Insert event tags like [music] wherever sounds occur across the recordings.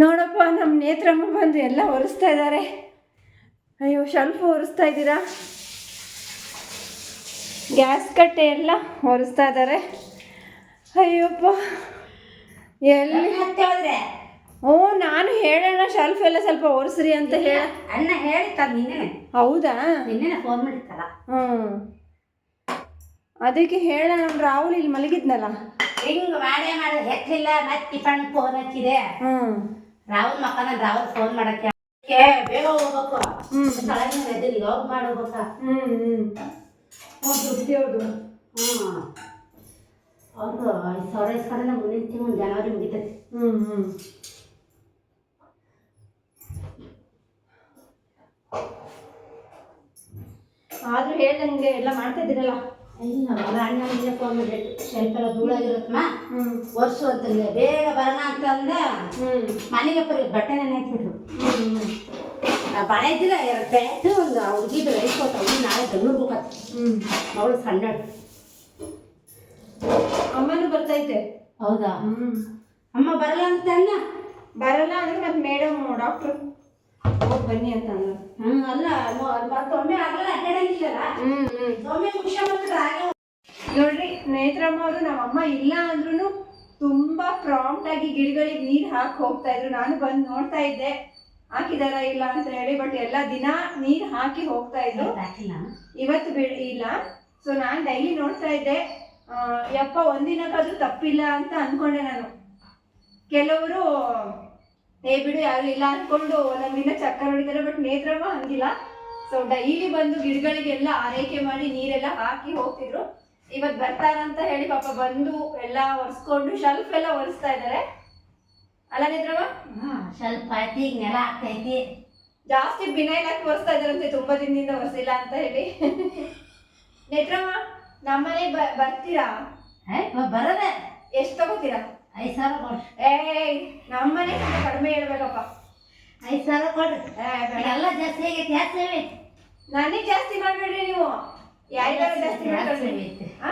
ನೋಡಪ್ಪ ನಮ್ಮ ನೇತ್ರಮ್ಮ ಬಂದು ಎಲ್ಲ ಒರೆಸ್ತಾ ಇದ್ದಾರೆ ಅಯ್ಯೋ ಶೆಲ್ಫ್ ಒರೆಸ್ತಾ ಇದ್ದೀರಾ? ಗ್ಯಾಸ್ ಕಟ್ಟೆ ಎಲ್ಲ ಒರೆಸ್ತಾ ಇದ್ದಾರೆ ಅಯ್ಯೋಪ್ಪ ಎಲ್ಲಿ? ಹ್ಞೂ ಓ ನಾನು ಹೇಳೋಣ ಶೆಲ್ಫ್ ಎಲ್ಲ ಸ್ವಲ್ಪ ಒರೆಸ್ರಿ ಅಂತ ಹೇಳ. ಅಣ್ಣ ಹೇಳ್ತಾ ನಿನ್ನೆ ಹೌದಾ? ನಿನ್ನೆ ಫೋನ್ ಮಾಡಿತ್ತಲ್ಲ. ಹ್ಞೂ ಅದಕ್ಕೆ ಹೇಳೋಣ ನಮ್ಮ ರಾಹುಲ್ ಇಲ್ಲಿ ಮಲಗಿದ್ನಲ್ಲ. ಹಿಂಗೆ ಮಾಡೇ ಮಾಡಿ ಹೆಚ್ಚಿಲ್ಲ ಮತ್ತೆ ಫೋನ್ ಹಚ್ಚಿದೆ. ಹ್ಞೂ ರಾಹುಲ್ ಮಕ್ಕನ ರಾಹುಲ್ ಫೋನ್ ಮಾಡಕ್ಕೆ ಬೇಗ ಹೋಗ್ಬೇಕು? ಹ್ಮ್. ತಲೆನೋವು ಎದ್ದಿಲ್ಲ ಯೋಗ ಮಾಡ್ಬೇಕ ಹ್ಞೂ ಹೌದು ಹೌದು. ಹ್ಮ್. ಅವ್ರು ಐದು ಸಾವಿರ ಇಸ್ಕೊಂಡ್ರೆ ಮುಂದಿನ ತಿಂಗಳು ಜನವರಿ ಮುಗಿತೈತಿ. ಹ್ಞೂ ಹ್ಞೂ ಆದ್ರೂ ಹೇಳ್ದಂಗೆ ಎಲ್ಲ ಮಾಡ್ತಾ ಇದ್ದೀರಲ್ಲ? ಅಣ್ಣನಿಗೆ ಫೋನ್ ಮಾಡಿಟ್ಟು ಸ್ವಲ್ಪ ಎಲ್ಲ ಧೂಳಾಗಿರುತ್ತಮ್ಮ ಹ್ಞೂ ವರ್ಷು ಅಂತಂದ್ರೆ ಬೇಗ ಬರೋಣ ಅಂತ ಅಂದ ಹ್ಞೂ ಮನೆಗೆ ಬರೀ ಬಟ್ಟೆ ನೆನೆಹಾಕ್ಬಿಟ್ರು ಹ್ಞೂ ನಾ ಬಳೆ ಇದ್ದಿಲ್ಲ ಎರಡು ಪ್ಯಾಟು ಒಂದು ಹುಡುಗಿದು ರೈಸ್ ಕೊಟ್ಟು ಅವ್ನು ನಾಳೆ ಬೆಂಗಳೂರು ಹೋಗತ್ತೆ ಹ್ಞೂ ಅವಳು ಸಣ್ಣ ಅಮ್ಮನೂ ಬರ್ತೈತೆ ಹೌದಾ ಹ್ಞೂ ಅಮ್ಮ ಬರಲ್ಲ ಅಂತ ಅಣ್ಣ ಬರಲ್ಲ ಅಂದ್ರೆ ಮತ್ತೆ ಮೇಡಮ್ ಡಾಕ್ಟ್ರು ಹೋಗಿ ಬನ್ನಿ ಅಂತ ಅಂದ್ರು. ಹ್ಞೂ ಅಲ್ಲ ಆಗಲ್ಲ ಅಡ್ಡಾಡಂಗಿಲ್ಲಲ್ಲ ಹ್ಮ್ ಹ್ಮ್. ಒಮ್ಮೆ ನೋಡ್ರಿ ನೇತ್ರಮ್ಮ ಅವರು ನಮ್ಮ ಅಮ್ಮ ಇಲ್ಲ ಅಂದ್ರೂ ತುಂಬಾ ಪ್ರಾಂಪ್ಟ್ ಆಗಿ ಗಿಡಗಳಿಗೆ ನೀರ್ ಹಾಕಿ ಹೋಗ್ತಾ ಇದ್ರು. ನಾನು ಬಂದು ನೋಡ್ತಾ ಇದ್ದೆ. ಹಾಕಿದಾರ ಇಲ್ಲ ಅಂತ ಹೇಳಿ ಬಟ್ ಎಲ್ಲ ದಿನ ನೀರ್ ಹಾಕಿ ಹೋಗ್ತಾ ಇದ್ರು. ಇವತ್ತು ಬಿಡ್ ಇಲ್ಲ. ಸೊ ನಾನು ಡೈಲಿ ನೋಡ್ತಾ ಇದ್ದೆ. ಯಪ್ಪ ಒಂದಿನಕ್ಕಾದ್ರೂ ತಪ್ಪಿಲ್ಲ ಅಂತ ಅನ್ಕೊಂಡೆ ನಾನು. ಕೆಲವರು ಏ ಬಿಡು ಯಾರು ಇಲ್ಲ ಅನ್ಕೊಂಡು ದಿನ ಚಕ್ಕರ್ ಹೊಡಿತಾರೆ ಬಟ್ ನೇತ್ರಮ್ಮ ಹಂಗಿಲ್ಲ. ಸೊ ಡೈಲಿ ಬಂದು ಗಿಡಗಳಿಗೆಲ್ಲ ಆರೈಕೆ ಮಾಡಿ ನೀರೆಲ್ಲ ಹಾಕಿ ಹೋಗ್ತಿದ್ರು. ಇವತ್ತು ಬರ್ತಾರಂತ ಹೇಳಿ ಪಾಪ ಬಂದು ಎಲ್ಲ ಒರೆಸ್ಕೊಂಡು ಶೆಲ್ಫ್ ಎಲ್ಲ ಒರೆಸ್ತಾ ಇದ್ದಾರೆ ಅಲ್ಲ ನೇತ್ರಮ್ಮ ಹಾಂ ಸ್ವಲ್ಪ ಐತಿ ಈಗ ನೆಲ ಆಗ್ತೈತಿ ಜಾಸ್ತಿ ಬಿನೈಲ್ ಹಾಕಿ ಒರೆಸ್ತಾ ಇದಾರಂತೆ ತುಂಬಾ ದಿನದಿಂದ ಒರೆಸಿಲ್ಲ ಅಂತ ಹೇಳಿ. ನೇತ್ರಮ್ಮ ನಮ್ಮನೆ ಬರ್ತೀರಾ? ಬರೋದೆ. ಎಷ್ಟು ತಗೋತೀರಾ? ಐದು ಸಾವಿರ ಕೊಡ್ರಿ ಏಯ್ ನಮ್ಮನೆ ಕಡಿಮೆ ಹೇಳ್ಬೇಕಪ್ಪ. ಐದು ಸಾವಿರ ಬೇಡ. ಎಲ್ಲ ಜಾಸ್ತಿ ಆಗೈತಿ ಜಾಸ್ತಿ ನನಗೆ ನನಗ್ ಜಾಸ್ತಿ ಮಾಡಬೇಡ್ರಿ ನೀವು. ಯಾರಿಗಾರ ಜಾಸ್ತಿ ಆ?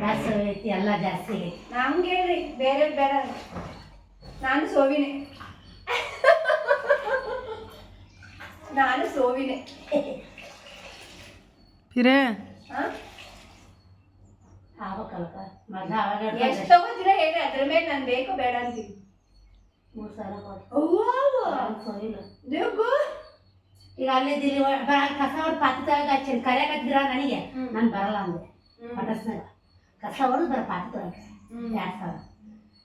ಜಾಸ್ತಿ ಐತಿ? ಎಲ್ಲ ಜಾಸ್ತಿ ಆಗೈತಿ. ನಮ್ಗೆ ಹೇಳ್ರಿ ಬೇರೆ ಬೇಡ. ನಾನು ಸೋವಿನೇ. ನಾನು ಸೋವಿನೇ. ಹಿರೇ [laughs] ಆ? ಆಗ್ಬೇಕಲ್ಕ ಮೊದ್ಲು ಅವಾಗ ಎಷ್ಟು ತಗೋತೀರಾ ಹೇಳಿ ಅದ್ರ ಮೇಲೆ ನಾನು ಬೇಕು ಬೇಡ ಅಂತೀವಿ ಮೂರು ಸಾವಿರ ಕೊಟ್ಟು ಸರಿಲ್ಲ ದೇವ್ಗು. ಈಗ ಅಲ್ಲೇ ದಿಲ್ಲಿ ಕಸ ಹೊಡ್ ಪಾತಿ ತಗ ಹಚ್ಚಿನ. ಕರೆಯಾಕತ್ತಿದ್ರ ನನಗೆ? ನಾನು ಬರಲ್ಲ ಅಂದೆ. ಪಟಸ್ನಾಗ. ಕಸ ಹೊಡೆದು ಬರ ಪಾತಿ ತಗಕ್ಕೆ ಹ್ಮ್. ಎರಡು ಸಾವಿರ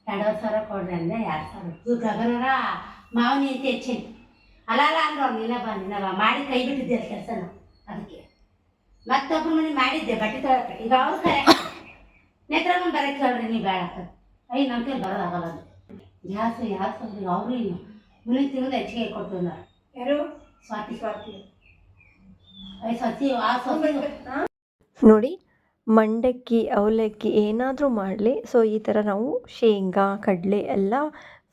ಎರಡೂವರೆ ಸಾವಿರ ಕೊಡ್ರಿ ಅಂದೆ ಎರಡು ಸಾವಿರ ಇವ್ ಗಗನರ ಮಾವನಿ ಅಂತ ಹೆಚ್ಚಿನ. ಅಲ್ಲ ಅಲ್ಲ ಅಂದ್ರೆ ಅವ್ರು ನೀನ ಬಾ ಮಾಡಿ ಕೈ ಬಿಟ್ಟಿದ್ದೆ ಕೆಲಸನ. ಅದಕ್ಕೆ. ಮತ್ತೊಬ್ಬರು ಮನೆ ಮಾಡಿದ್ದೆ ಬಟ್ಟೆ ತೊಳಕ್ಕೆ ಈಗ ಅವ್ರು ಕರೆ ಬರಕ್ಕೆ ಹೇಳ್ರಿ ನೀವು ಬೇಡ. ಐ ನಮ್ಮ ಕೈ ಬರೋದಾಗಲ್ಲ ಅದು. ಗ್ಯಾಸ್ ಅವರು ಇನ್ನು. ಮುನಿ ತಿಂಗಳು ಹೆಚ್ಚಿಗೆ ಕೊಡ್ತೀವಿ ನಾವು ಯಾರು? ಸ್ವಾತಿ. ಸ್ವಾತಿ. ಐ ಸತಿ ಆ ಸ್ವಾತಿ. ನೋಡಿ ಮಂಡಕ್ಕಿ ಅವಲಕ್ಕಿ ಏನಾದರೂ ಮಾಡಲಿ. ಸೊ ಈ ಥರ ನಾವು ಶೇಂಗಾ ಕಡಲೆ ಎಲ್ಲ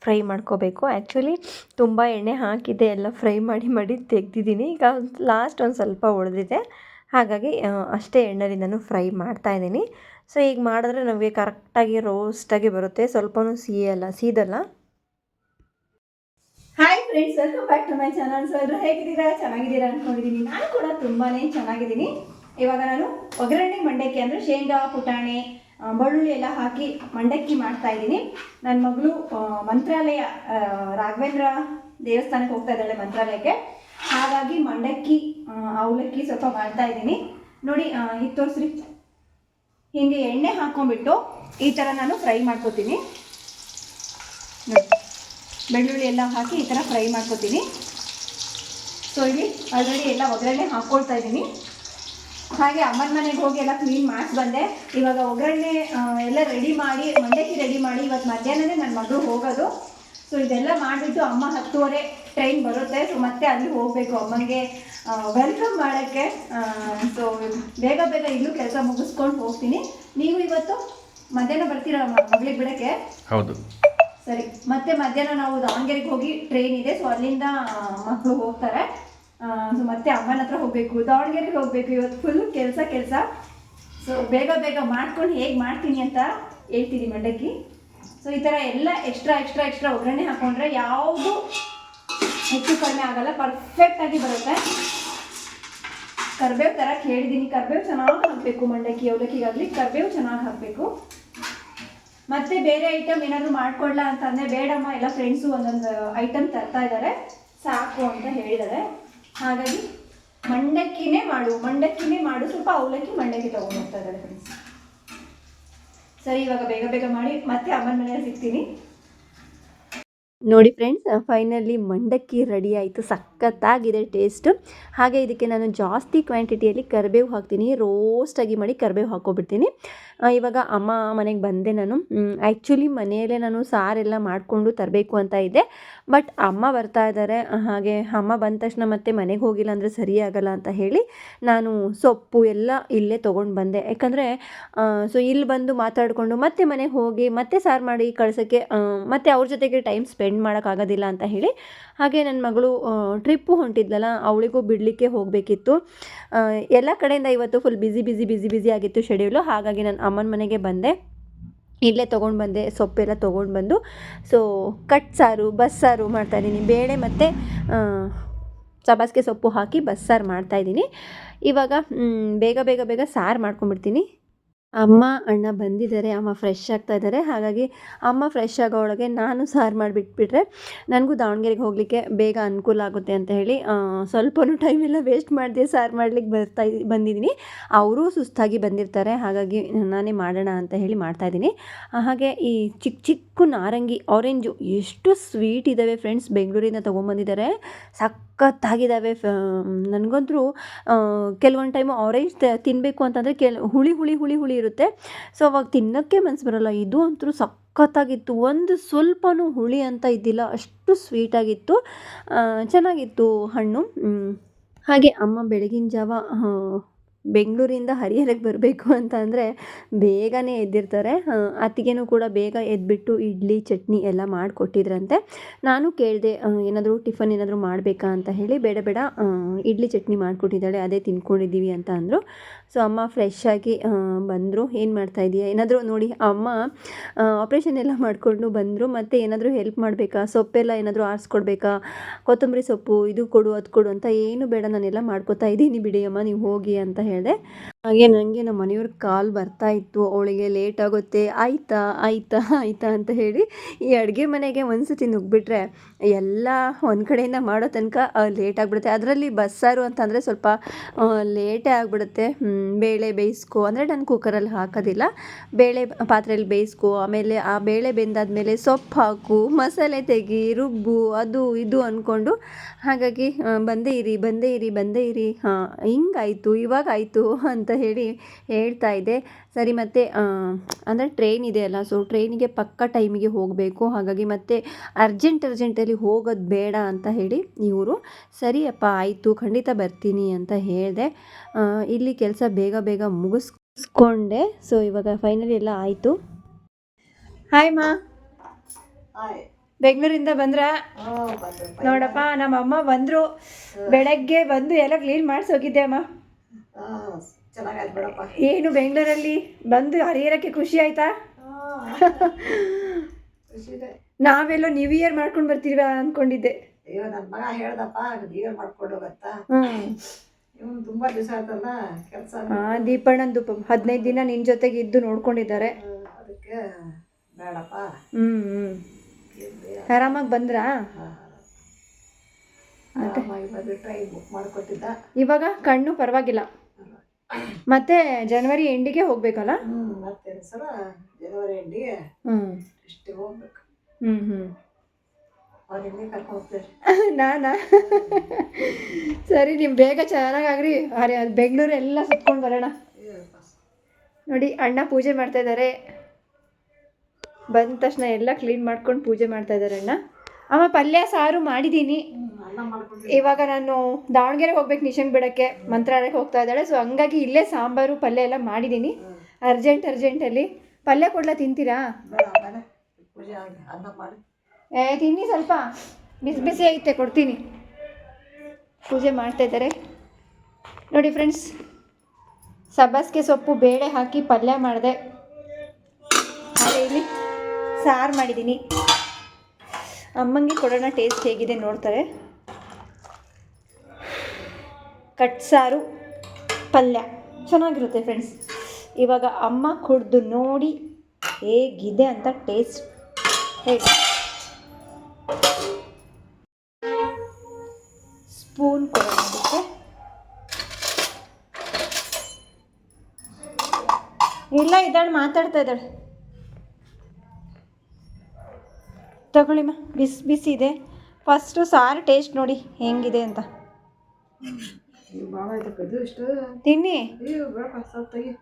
ಫ್ರೈ ಮಾಡ್ಕೋಬೇಕು. ಆ್ಯಕ್ಚುಲಿ ತುಂಬ ಎಣ್ಣೆ ಹಾಕಿದೆ ಎಲ್ಲ ಫ್ರೈ ಮಾಡಿ ಮಾಡಿ ತೆಗ್ದಿದ್ದೀನಿ. ಈಗ ಲಾಸ್ಟ್ ಒಂದು ಸ್ವಲ್ಪ ಉಳಿದಿದೆ ಹಾಗಾಗಿ ಅಷ್ಟೇ ಎಣ್ಣೆಲಿ ನಾನು ಫ್ರೈ ಮಾಡ್ತಾಯಿದ್ದೀನಿ ಸೊ ಈಗ ಮಾಡಿದ್ರೆ ನಮಗೆ ಕರೆಕ್ಟಾಗಿ ರೋಸ್ಟಾಗಿ ಬರುತ್ತೆ. ಸ್ವಲ್ಪನೂ ಸಿಹಿಯಲ್ಲ ಸೀದಲ್ಲ. Hi friends welcome back to my channel so ಎಲ್ಲರೂ ಹೇಗಿದ್ದೀರಾ? ಚೆನ್ನಾಗಿದ್ದೀರಾ ಅನ್ಕೊಂಡಿದ್ದೀನಿ. ನಾನು ಕೂಡ ತುಂಬಾ ಚೆನ್ನಾಗಿದ್ದೀನಿ. ಇವಾಗ ನಾನು ಒಗ್ಗರಣೆ ಮಂಡಕ್ಕಿ ಅಂದರೆ ಶೇಂಗಾ, ಪುಟಾಣಿ ಬಳ್ಳುಳ್ಳಿ ಎಲ್ಲ ಹಾಕಿ ಮಂಡಕ್ಕಿ ಮಾಡ್ತಾ ಇದ್ದೀನಿ. ನನ್ನ ಮಗಳು ಮಂತ್ರಾಲಯ ರಾಘವೇಂದ್ರ ದೇವಸ್ಥಾನಕ್ಕೆ ಹೋಗ್ತಾ ಇದ್ದಾಳೆ ಮಂತ್ರಾಲಯಕ್ಕೆ. ಹಾಗಾಗಿ ಮಂಡಕ್ಕಿ ಅವಲಕ್ಕಿ ಸ್ವಲ್ಪ ಮಾಡ್ತಾ ಇದ್ದೀನಿ. ನೋಡಿ ಇದು ತೋರಿಸ್ರಿ ಹೀಗೆ ಎಣ್ಣೆ ಹಾಕೊಂಡ್ಬಿಟ್ಟು ಈ ಥರ ನಾನು ಫ್ರೈ ಮಾಡ್ಕೋತೀನಿ. ನೋಡಿ, ಬೆಳ್ಳುಳ್ಳಿ ಎಲ್ಲ ಹಾಕಿ ಈ ಥರ ಫ್ರೈ ಮಾಡ್ಕೋತೀನಿ. ಸೊ, ಇಲ್ಲಿ ಆಲ್ರೆಡಿ ಎಲ್ಲ ಒಗ್ಗರಣೆ ಹಾಕ್ಕೊಳ್ತಾ ಇದ್ದೀನಿ. ಹಾಗೆ ಅಮ್ಮನ ಮನೆಗೆ ಹೋಗಿ ಎಲ್ಲ ಕ್ಲೀನ್ ಮಾಡಿಸಿ ಬಂದೆ. ಇವಾಗ ಒಗ್ಗರಣೆ ಎಲ್ಲ ರೆಡಿ ಮಾಡಿ, ಮಂಡಕ್ಕಿ ರೆಡಿ ಮಾಡಿ ಇವತ್ತು ಮಧ್ಯಾಹ್ನನೇ ನನ್ನ ಮಗಳು ಹೋಗೋದು. ಸೊ, ಇದೆಲ್ಲ ಮಾಡಿಬಿಟ್ಟು ಅಮ್ಮ ಹತ್ತುವರೆ ಟ್ರೈನ್ ಬರುತ್ತೆ. ಸೊ, ಮತ್ತೆ ಅಲ್ಲಿ ಹೋಗಬೇಕು ಅಮ್ಮನಿಗೆ ವೆಲ್ಕಮ್ ಮಾಡೋಕ್ಕೆ. ಸೊ ಬೇಗ ಬೇಗ ಇಲ್ಲೂ ಕೆಲಸ ಮುಗಿಸ್ಕೊಂಡು ಹೋಗ್ತೀನಿ. ನೀವು ಇವತ್ತು ಮಧ್ಯಾಹ್ನ ಬರ್ತೀರಾ ಮಗಳಿಗೆ ಬಿಡಕ್ಕೆ? ಹೌದು. ಸರಿ. ಮತ್ತೆ ಮಧ್ಯಾಹ್ನ ನಾವು ದಾವಣಗೆರೆಗೆ ಹೋಗಿ ಟ್ರೈನ್ ಇದೆ ಸೊ ಅಲ್ಲಿಂದ ಮಕ್ಕಳು ಹೋಗ್ತಾರೆ. ಸೊ ಮತ್ತೆ ಅಮ್ಮನ ಹತ್ರ ಹೋಗಬೇಕು. ದಾವಣಗೆರೆಗೆ ಹೋಗಬೇಕು ಇವತ್ತು ಫುಲ್ ಕೆಲಸ ಕೆಲಸ. ಸೊ ಬೇಗ ಬೇಗ ಮಾಡ್ಕೊಂಡು ಹೇಗೆ ಮಾಡ್ತೀನಿ ಅಂತ ಹೇಳ್ತೀನಿ ಮಂಡಕ್ಕಿ. ಸೊ ಸೊ ಈ ಥರ ಎಲ್ಲ ಎಕ್ಸ್ಟ್ರಾ ಎಕ್ಸ್ಟ್ರಾ ಎಕ್ಸ್ಟ್ರಾ ಒಗ್ಗರಣೆ ಹಾಕೊಂಡ್ರೆ ಯಾವುದು ಹೆಚ್ಚು ಕಡಿಮೆ ಆಗಲ್ಲ ಪರ್ಫೆಕ್ಟಾಗಿ ಬರುತ್ತೆ. ಕರ್ಬೇವು ತರಕ್ಕೆ ಹೇಳಿದ್ದೀನಿ ಕರ್ಬೇವು ಚೆನ್ನಾಗಿ ಹಾಕಬೇಕು ಮಂಡಕ್ಕಿ, ಅವಲಕ್ಕಿಗಾಗಲಿ. ಕರ್ಬೇವು ಚೆನ್ನಾಗಿ ಹಾಕಬೇಕು. ಮತ್ತೆ ಬೇರೆ ಐಟಮ್ ಏನಾದರೂ ಮಾಡ್ಕೊಳ್ಳ ಅಂತಂದರೆ ಬೇಡಮ್ಮ, ಎಲ್ಲ ಫ್ರೆಂಡ್ಸು ಒಂದೊಂದು ಐಟಮ್ ತರ್ತಾ ಇದ್ದಾರೆ ಸಾಕು ಅಂತ ಹೇಳಿದ್ದಾರೆ ಹಾಗಾಗಿ ಮಂಡಕ್ಕಿನೇ ಮಾಡು. ಮಂಡಕ್ಕಿನೇ ಮಾಡು. ಸ್ವಲ್ಪ ಅವಲಕ್ಕಿ, ಮಂಡಕ್ಕಿ ತೊಗೊಂಡು ಹೋಗ್ತಾ ಇದ್ದಾರೆ ಫ್ರೆಂಡ್ಸ್ ಸರಿ, ಇವಾಗ ಬೇಗ ಬೇಗ ಮಾಡಿ. ಮತ್ತೆ ಅಮ್ಮನ ಮನೆಯಲ್ಲಿ ಸಿಗ್ತೀನಿ. ನೋಡಿ ಫ್ರೆಂಡ್ಸ್ ಫೈನಲಿ ಮಂಡಕ್ಕಿ ರೆಡಿ ಆಯಿತು. ಸಖತ್ತಾಗಿದೆ ಟೇಸ್ಟ್. ಹಾಗೆ ಇದಕ್ಕೆ ನಾನು ಜಾಸ್ತಿ ಕ್ವಾಂಟಿಟಿಯಲ್ಲಿ ಕರಿಬೇವು ಹಾಕ್ತೀನಿ. ರೋಸ್ಟಾಗಿ ಮಾಡಿ ಕರಿಬೇವು ಹಾಕ್ಕೊಬಿಡ್ತೀನಿ. ಆ, ಇವಾಗ ಅಮ್ಮ ಮನೆಗೆ ಬಂದೆ ನಾನು. ಆ್ಯಕ್ಚುಲಿ ಮನೆಯಲ್ಲೇ ನಾನು ಸಾರೆಲ್ಲ ಮಾಡಿಕೊಂಡು ತರಬೇಕು ಅಂತ ಇದ್ದೆ. ಬಟ್ ಅಮ್ಮ ಬರ್ತಾ ಇದ್ದಾರೆ. ಹಾಗೆ ಅಮ್ಮ ಬಂದ ತಕ್ಷಣ ಮತ್ತೆ ಮನೆಗೆ ಹೋಗಿಲ್ಲ ಅಂದರೆ ಸರಿಯಾಗಲ್ಲ ಅಂತ ಹೇಳಿ ನಾನು ಸೊಪ್ಪು ಎಲ್ಲ ಇಲ್ಲೇ ತೊಗೊಂಡು ಬಂದೆ. ಯಾಕಂದರೆ ಸೊ ಇಲ್ಲಿ ಬಂದು ಮಾತಾಡಿಕೊಂಡು ಮತ್ತೆ ಮನೆಗೆ ಹೋಗಿ ಮತ್ತೆ ಸಾರು ಮಾಡಿ ಕಳ್ಸೋಕ್ಕೆ ಮತ್ತೆ ಅವ್ರ ಜೊತೆಗೆ ಟೈಮ್ ಸ್ಪೆಂಡ್ ಮಾಡೋಕ್ಕಾಗೋದಿಲ್ಲ ಅಂತ ಹೇಳಿ ಹಾಗೆ ನನ್ನ ಮಗಳು ಟ್ರಿಪ್ಪು ಹೊಂಟಿದ್ಲಲ್ಲ, ಅವಳಿಗೂ ಬಿಡಲಿಕ್ಕೆ ಹೋಗಬೇಕಿತ್ತು. ಎಲ್ಲ ಕಡೆಯಿಂದ ಇವತ್ತು full busy busy busy busy ಆಗಿತ್ತು ಶೆಡ್ಯೂಲು ಹಾಗಾಗಿ ನಾನು ಅಮ್ಮನ ಮನೆಗೆ ಬಂದೆ. ಇಲ್ಲೇ ತೊಗೊಂಡು ಬಂದೆ ಸೊಪ್ಪೆಲ್ಲ ತೊಗೊಂಡು ಬಂದು. ಸೊ ಕಟ್ ಸಾರು ಬಸ್ಸಾರು ಮಾಡ್ತಾಯಿದ್ದೀನಿ ಬೇಳೆ ಮತ್ತು ಸಬಾಸ್ಗೆ ಸೊಪ್ಪು ಹಾಕಿ ಬಸ್ಸಾರು ಮಾಡ್ತಾಯಿದ್ದೀನಿ ಇವಾಗ ಬೇಗ ಬೇಗ ಬೇಗ ಸಾರು ಮಾಡ್ಕೊಂಬಿಡ್ತೀನಿ ಅಮ್ಮ, ಅಣ್ಣ ಬಂದಿದ್ದಾರೆ, ಅಮ್ಮ ಫ್ರೆಶ್ ಆಗ್ತಾ ಇದ್ದಾರೆ. ಹಾಗಾಗಿ ಅಮ್ಮ ಫ್ರೆಶ್ ಆಗೋ ಒಳಗೆ ನಾನು ಸಾರು ಮಾಡಿಬಿಟ್ಬಿಟ್ರೆ ನನಗೂ ದಾವಣಗೆರೆಗೆ ಹೋಗಲಿಕ್ಕೆ ಬೇಗ ಅನುಕೂಲ ಆಗುತ್ತೆ ಅಂತ ಹೇಳಿ ಸ್ವಲ್ಪನೂ ಟೈಮ್ ಎಲ್ಲ ವೇಸ್ಟ್ ಮಾಡಿದೆ ಸಾರು ಮಾಡ್ಲಿಕ್ಕೆ ಬರ್ತಾ ಬಂದಿದ್ದೀನಿ. ಅವರೂ ಸುಸ್ತಾಗಿ ಬಂದಿರ್ತಾರೆ, ಹಾಗಾಗಿ ನಾನೇ ಮಾಡೋಣ ಅಂತ ಹೇಳಿ ಮಾಡ್ತಾಯಿದ್ದೀನಿ ಹಾಗೆ ಈ ಚಿಕ್ಕ ಚಿಕ್ಕ ನಾರಂಗಿ ಆರೆಂಜು ಎಷ್ಟು ಸ್ವೀಟ್ ಇದ್ದಾವೆ ಫ್ರೆಂಡ್ಸ್ ಬೆಂಗಳೂರಿಂದ ತೊಗೊಂಬಂದಿದ್ದಾರೆ. ಸಖತ್ತಾಗಿದ್ದಾವೆ ಫ ನನಗಂತೂ ಕೆಲವೊಂದು ಟೈಮು ಆರೆಂಜ್ ತಿನ್ನಬೇಕು ಅಂತಂದರೆ ಕೆಲ, ಹುಳಿ ಹುಳಿ ಹುಳಿ ಹುಳಿ ಇರುತ್ತೆ. ಸೊ ಅವಾಗ ತಿನ್ನೋಕ್ಕೆ ಮನಸ್ಸು ಬರೋಲ್ಲ. ಇದು ಅಂತೂ ಸಖತ್ತಾಗಿತ್ತು. ಒಂದು ಸ್ವಲ್ಪನೂ ಹುಳಿ ಅಂತ ಇದ್ದಿಲ್ಲ. ಅಷ್ಟು ಸ್ವೀಟಾಗಿತ್ತು ಚೆನ್ನಾಗಿತ್ತು ಹಣ್ಣು. ಹಾಗೆ ಅಮ್ಮ ಬೆಳಗಿನ ಜಾವ ಬೆಂಗಳೂರಿಂದ ಹರಿಹರಕ್ಕೆ ಬರಬೇಕು [laughs] ಅಂತ ಅಂದರೆ ಬೇಗನೆ ಎದ್ದಿರ್ತಾರೆ. ಅತ್ತಿಗೆನೂ ಕೂಡ ಬೇಗ ಎದ್ದುಬಿಟ್ಟು ಇಡ್ಲಿ, ಚಟ್ನಿ ಎಲ್ಲ ಮಾಡಿಕೊಟ್ಟಿದ್ರಂತೆ. ನಾನು ಕೇಳಿದೆ ಏನಾದರೂ ಟಿಫನ್ ಏನಾದರೂ ಮಾಡಬೇಕಾ ಅಂತ ಹೇಳಿ ಬೇಡ ಬೇಡ ಇಡ್ಲಿ, ಚಟ್ನಿ ಮಾಡಿಕೊಟ್ಟಿದ್ದಾಳೆ, ಅದೇ ತಿನ್ಕೊಂಡಿದ್ದೀವಿ ಅಂತ ಅಂದರು. ಸೊ, ಅಮ್ಮ ಫ್ರೆಶ್ ಆಗಿ ಬಂದರು. ಏನು ಮಾಡ್ತಾ ಇದೀಯಾ? ಏನಾದರೂ ನೋಡಿ, ಅಮ್ಮ ಆಪ್ರೇಷನ್ ಎಲ್ಲ ಮಾಡಿಕೊಂಡು ಬಂದರು. ಮತ್ತು ಏನಾದರೂ ಹೆಲ್ಪ್ ಮಾಡಬೇಕಾ? ಸೊಪ್ಪೆಲ್ಲ ಏನಾದರೂ ಆರಿಸ್ಕೊಡ್ಬೇಕಾ? ಕೊತ್ತಂಬರಿ ಸೊಪ್ಪು, ಇದು ಕೊಡು, ಅದು ಕೊಡು ಅಂತ ಏನು ಬೇಡ, ನಾನೆಲ್ಲ ಮಾಡ್ಕೊತಾ ಇದ್ದೀನಿ ಬಿಡಿ ಅಮ್ಮ, ನೀವು ಹೋಗಿ ಅಂತ ಹೇಳಿದೆ ಹಾಗೆ ನನಗೆ ನಮ್ಮ ಮನೆಯವ್ರ ಕಾಲ್ ಬರ್ತಾ ಇತ್ತು. ಅವಳಿಗೆ ಲೇಟ್ ಆಗುತ್ತೆ. ಆಯ್ತಾ ಆಯ್ತಾ ಆಯ್ತಾ ಅಂತ ಹೇಳಿ ಈ ಅಡುಗೆ ಮನೆಗೆ ಒಂದ್ಸತಿ ನುಗ್ಗಿಬಿಟ್ರೆ ಎಲ್ಲ ಒಂದು ಕಡೆಯಿಂದ ಮಾಡೋ ತನಕ ಲೇಟ್ ಆಗಿಬಿಡುತ್ತೆ. ಅದರಲ್ಲಿ ಬಸ್ಸಾರು ಅಂತಂದರೆ ಸ್ವಲ್ಪ ಲೇಟೇ ಆಗಿಬಿಡುತ್ತೆ. ಬೇಳೆ ಬೇಯಿಸ್ಕೊ. ಅಂದರೆ ನಾನು ಕುಕ್ಕರಲ್ಲಿ ಹಾಕೋದಿಲ್ಲ. ಬೇಳೆ ಪಾತ್ರೆಯಲ್ಲಿ ಬೇಯಿಸ್ಕೊ. ಆಮೇಲೆ ಆ ಬೇಳೆ ಬೆಂದಾದ್ಮೇಲೆ ಸೊಪ್ಪು ಹಾಕು, ಮಸಾಲೆ ತೆಗಿ, ರುಬ್ಬು, ಅದು ಇದು ಅಂದ್ಕೊಂಡು ಹಾಗಾಗಿ ಬಂದೇ ಇರಿ ಬಂದೇ ಇರಿ ಬಂದೇ ಇರಿ. ಹಾಂ, ಹಿಂಗಾಯಿತು ಇವಾಗಾಯಿತು ಅಂತ ಹೇಳಿ ಹೇಳ್ತಾ ಇದ್ದೆ ಸರಿ ಮತ್ತು ಅಂದರೆ ಟ್ರೈನ್ ಇದೆ ಅಲ್ಲ ಸೊ ಟ್ರೈನಿಗೆ ಪಕ್ಕ ಟೈಮಿಗೆ ಹೋಗಬೇಕು. ಹಾಗಾಗಿ ಮತ್ತೆ ಅರ್ಜೆಂಟ್ ಅರ್ಜೆಂಟಲ್ಲಿ ಹೋಗೋದು ಬೇಡ ಅಂತ ಹೇಳಿ ಇವರು ಸರಿಯಪ್ಪ ಆಯಿತು ಖಂಡಿತ ಬರ್ತೀನಿ ಅಂತ ಹೇಳಿದೆ. ಇಲ್ಲಿ ಕೆಲಸ ಬೇಗ ಬೇಗ ಮುಗಿಸ್ಕೊಂಡೆ. ಸೊ ಇವಾಗ ಫೈನಲಿ ಎಲ್ಲ ಆಯಿತು. ಹಾಯ್ ಮಾ. ಹಾಯ್ ಬೆಂಗಳೂರಿಂದ ಬಂದ್ರ? ನೋಡಪ್ಪ ನಮ್ಮ ಅಮ್ಮ ಬಂದರು ಬೆಳಗ್ಗೆ ಬಂದು ಎಲ್ಲ ಕ್ಲೀನ್ ಮಾಡಿಸೋಗಿದ್ದೆ ಅಮ್ಮ ಚೆನ್ನಾಗಾಯ್ತು ಬಿಡಪ್ಪ ಏನು ಬೆಂಗಳೂರಲ್ಲಿ ಬಂದು ಹರಿಯರಕ್ಕೆ ಖುಷಿ ಆಯ್ತಾ? ನಾವೆಲ್ಲ ನ್ಯೂ ಇಯರ್ ಮಾಡ್ಕೊಂಡು ಬರ್ತೀವಿ ಅನ್ಕೊಂಡಿದ್ದೆ. ಅಯ್ಯೋ ನನ್ನ ಮಗ ಹೇಳ್ದಪ್ಪ ಇಯರ್ ಮಾಡ್ಕೊಂಡು ಹೋಗತ್ತಾ? ಇವನು ತುಂಬ ದಿವಸ ಆಯ್ತಲ್ಲ ಕೆಲಸ ಹಾಂ ದೀಪಣ್ಣಂದು ಹದಿನೈದು ದಿನ ನಿನ್ನ ಜೊತೆಗೆ ಇದ್ದು ನೋಡ್ಕೊಂಡಿದ್ದಾರೆ. ಅದಕ್ಕೆ ಬೇಡಪ್ಪ. ಹ್ಞೂ ಹ್ಞೂ ಆರಾಮಾಗಿ ಬಂದ್ರಾ? ಆರಾಮಾಗಿ ಬಂದು ಟ್ರೈನ್ ಬುಕ್ ಮಾಡಿಕೊಟ್ಟಿದ್ದ. ಇವಾಗ ಕಣ್ಣು ಪರವಾಗಿಲ್ಲ. ಮತ್ತೆ ಜನವರಿ ಎಂಡಿಗೆ ಹೋಗ್ಬೇಕಲ್ಲ? ಹ್ಞೂ ಮತ್ತೆ ಸಲ ಜನವರಿ ಎಂಡಿಗೆ ಹ್ಞೂ ಇಷ್ಟಿಗೆ ಹೋಗ್ಬೇಕು. ಹ್ಞೂ ಹ್ಞೂ ಅವ್ರಿಗೆ ಕರ್ಕೊಂಡು ಹೋಗ್ತೇವೆ [laughs] ನಾನಾ? [laughs] ಸರಿ ನೀವು ಬೇಗ ಚೆನ್ನಾಗಾಗ್ರಿ. ಅರೆ ಅದು ಬೆಂಗಳೂರು ಎಲ್ಲ ಸುತ್ಕೊಂಡು ಬರೋಣ. ನೋಡಿ ಅಣ್ಣ ಪೂಜೆ ಮಾಡ್ತಾ ಇದ್ದಾರೆ ಬಂದ ತಕ್ಷಣ ಎಲ್ಲ ಕ್ಲೀನ್ ಮಾಡ್ಕೊಂಡು ಪೂಜೆ ಮಾಡ್ತಾ ಇದ್ದಾರೆ ಅಣ್ಣ. ಅಮ್ಮ ಪಲ್ಯ ಸಾರು ಮಾಡಿದ್ದೀನಿ ಇವಾಗ ನಾನು ದಾವಣಗೆರೆ ಹೋಗ್ಬೇಕು ನಿಶಂಗ್ ಬಿಡಕ್ಕೆ ಮಂತ್ರಾಲಯಕ್ಕೆ ಹೋಗ್ತಾ ಇದ್ದಾಳೆ. ಸೊ ಹಂಗಾಗಿ ಇಲ್ಲೇ ಸಾಂಬಾರು ಪಲ್ಯ ಎಲ್ಲ ಮಾಡಿದ್ದೀನಿ. ಅರ್ಜೆಂಟ್ ಅರ್ಜೆಂಟಲ್ಲಿ ಪಲ್ಯ ಕೊಡ್ಲಾ ತಿಂತೀರಾ? ಏ ತಿನ್ನಿ ಸ್ವಲ್ಪ. ಬಿಸಿ ಬಿಸಿ ಐತೆ ಕೊಡ್ತೀನಿ. ಪೂಜೆ ಮಾಡ್ತಾ ಇದ್ದಾರೆ. ನೋಡಿ ಫ್ರೆಂಡ್ಸ್ ಸಬ್ಬಸ್ಗೆ ಸೊಪ್ಪು ಬೇಳೆ ಹಾಕಿ ಪಲ್ಯ ಮಾಡಿದೆ. ಹಾಗೆ ಇಲ್ಲಿ ಸಾರು ಮಾಡಿದ್ದೀನಿ. ಅಮ್ಮಂಗೆ ಕೊಡೋಣ ಟೇಸ್ಟ್ ಹೇಗಿದೆ ನೋಡ್ತಾರೆ. ಕಟ್ ಸಾರು ಪಲ್ಯ. ಚೆನ್ನಾಗಿರುತ್ತೆ ಫ್ರೆಂಡ್ಸ್ ಇವಾಗ ಅಮ್ಮ ಕುಡ್ದು ನೋಡಿ ಹೇಗಿದೆ ಅಂತ ಟೇಸ್ಟ್ ಹೇಳಿ. ಸ್ಪೂನ್ ಕೊಡೋದಕ್ಕೆ ಇಲ್ಲ, ಇದ್ದಾಳೆ, ಮಾತಾಡ್ತಾ ಇದ್ದಾಳೆ. ತಗೊಳ್ಳಿಮ್ಮ ಬಿಸಿ ಬಿಸಿ ಇದೆ ಫಸ್ಟು ಸಾರು ಟೇಸ್ಟ್ ನೋಡಿ ಹೆಂಗಿದೆ ಅಂತ. ಭಾಳ ಇದಕ್ಕೆ ಇದು ಇಷ್ಟು ತಿನ್ನಿ. ಅಯ್ಯೋ ಬೇಡ ಸ್ವಲ್ಪ ತೆಗಿ.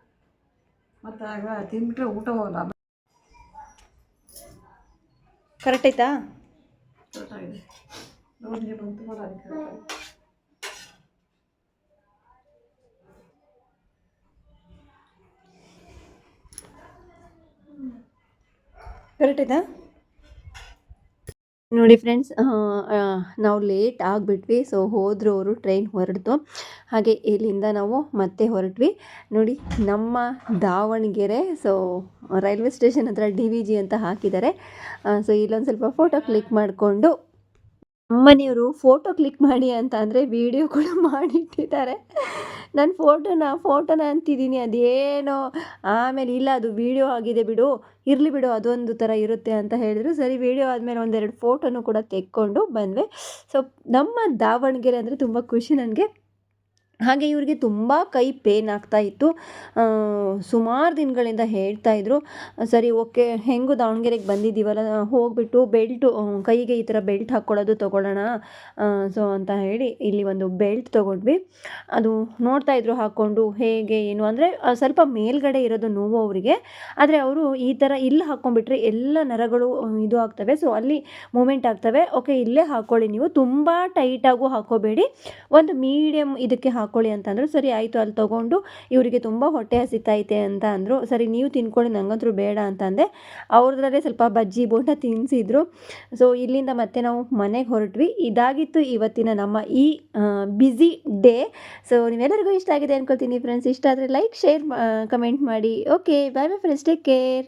ಮತ್ತು ಆಗ ತಿಂದ್ಬಿಟ್ರೆ ಊಟ ಹೋಗಲ್ಲ. ಕರೆಕ್ಟ್ ಆಯ್ತಾ? ಕರೆಕ್ಟಾಗಿದೆ ನೋಡಿ ಬಂತು ಕರೆಕ್ಟ್ ಆಯ್ತಾ? ನೋಡಿ ಫ್ರೆಂಡ್ಸ್ ನಾವು ಲೇಟ್ ಆಗಿಬಿಟ್ವಿ ಸೊ ಹೋದರು ಅವರು ಟ್ರೈನ್ ಹೊರಡ್ತು ಹಾಗೆ ಇಲ್ಲಿಂದ ನಾವು ಮತ್ತೆ ಹೊರಟ್ವಿ. ನೋಡಿ, ನಮ್ಮ ದಾವಣಗೆರೆ ಸೊ ರೈಲ್ವೆ ಸ್ಟೇಷನ್ ಹತ್ರ ಡಿ ವಿ ಜಿ ಅಂತ ಹಾಕಿದ್ದಾರೆ. ಸೊ ಇಲ್ಲೊಂದು ಸ್ವಲ್ಪ ಫೋಟೋ ಕ್ಲಿಕ್ ಮಾಡಿಕೊಂಡು ಅಮ್ಮನೆಯವರು ಫೋಟೋ ಕ್ಲಿಕ್ ಮಾಡಿ ಅಂತ ಅಂದರೆ ವಿಡಿಯೋ ಕೂಡ [laughs] ಮಾಡಿಟ್ಟಿದ್ದಾರೆ. ನಾನು ಫೋಟೋನ ಫೋಟೋನ ಅಂತಿದ್ದೀನಿ, ಅದೇನೋ ಆಮೇಲೆ ಇಲ್ಲ, ಅದು ವಿಡಿಯೋ ಆಗಿದೆ ಬಿಡು, ಇರಲಿ ಬಿಡು, ಅದೊಂದು ಥರ ಇರುತ್ತೆ ಅಂತ ಹೇಳಿದ್ರು. ಸರಿ ವಿಡಿಯೋ ಆದಮೇಲೆ ಒಂದೆರಡು ಫೋಟೋನು ಕೂಡ ತೆಕ್ಕೊಂಡು ಬಂದ್ವಿ. ಸೊ ನಮ್ಮ ದಾವಣಗೆರೆ ಅಂದರೆ ತುಂಬ ಖುಷಿ ನನಗೆ. ಹಾಗೆ ಇವರಿಗೆ ತುಂಬ ಕೈ ಪೇನ್ ಆಗ್ತಾ ಇತ್ತು. ಸುಮಾರು ದಿನಗಳಿಂದ ಹೇಳ್ತಾ ಇದ್ರು, ಸರಿ, ಓಕೆ, ಹೆಂಗು ದಾವಣಗೆರೆಗೆ ಬಂದಿದ್ದೀವಲ್ಲ, ಹೋಗ್ಬಿಟ್ಟು ಬೆಲ್ಟು ಕೈಗೆ ಈ ಥರ ಬೆಲ್ಟ್ ಹಾಕ್ಕೊಳ್ಳೋದು ತೊಗೊಳ್ಳೋಣ ಸೊ ಅಂತ ಹೇಳಿ ಇಲ್ಲಿ ಒಂದು ಬೆಲ್ಟ್ ತೊಗೊಂಡ್ವಿ. ಅದು ನೋಡ್ತಾ ಇದ್ರು ಹಾಕ್ಕೊಂಡು ಹೇಗೆ, ಏನು, ಅಂದರೆ ಸ್ವಲ್ಪ ಮೇಲ್ಗಡೆ ಇರೋದು ನೋವು ಅವರಿಗೆ. ಆದರೆ ಅವರು ಈ ಥರ ಇಲ್ಲಿ ಹಾಕ್ಕೊಂಡ್ಬಿಟ್ರೆ ಎಲ್ಲ ನರಗಳು ಇದು ಆಗ್ತವೆ. ಸೊ ಅಲ್ಲಿ ಮೂಮೆಂಟ್ ಆಗ್ತವೆ. ಓಕೆ, ಇಲ್ಲೇ ಹಾಕ್ಕೊಳ್ಳಿ ನೀವು. ತುಂಬ ಟೈಟಾಗೂ ಹಾಕೋಬೇಡಿ. ಒಂದು ಮೀಡಿಯಮ್ ಇದಕ್ಕೆ ಹಾಕ್ಕೊಳ್ಳಿ ಅಂತಂದರು, ಸರಿ, ಆಯಿತು, ಅಲ್ಲಿ ತೊಗೊಂಡು ಇವರಿಗೆ ತುಂಬ ಹೊಟ್ಟೆ ಹಸಿತೈತೆ ಅಂತ ಅಂದರು. ಸರಿ, ನೀವು ತಿನ್ಕೊಳ್ಳಿ ನಂಗಂತೂ ಬೇಡ ಅಂತಂದೆ ಅವ್ರದ್ರಲ್ಲೇ ಸ್ವಲ್ಪ ಬಜ್ಜಿ ಬೋಂಡ ತಿನ್ನಿಸಿದ್ರು ಸೊ ಇಲ್ಲಿಂದ ಮತ್ತೆ ನಾವು ಮನೆಗೆ ಹೊರಟ್ವಿ. ಇದಾಗಿತ್ತು ಇವತ್ತಿನ ನಮ್ಮ ಈ ಬ್ಯುಸಿ ಡೇ ಸೊ ನೀವೆಲ್ಲರಿಗೂ ಇಷ್ಟ ಆಗಿದೆ ಅನ್ಕೊಳ್ತೀನಿ ಫ್ರೆಂಡ್ಸ್ ಇಷ್ಟ ಆದರೆ ಲೈಕ್ ಶೇರ್ ಕಮೆಂಟ್ ಮಾಡಿ. Okay bye bye friends take care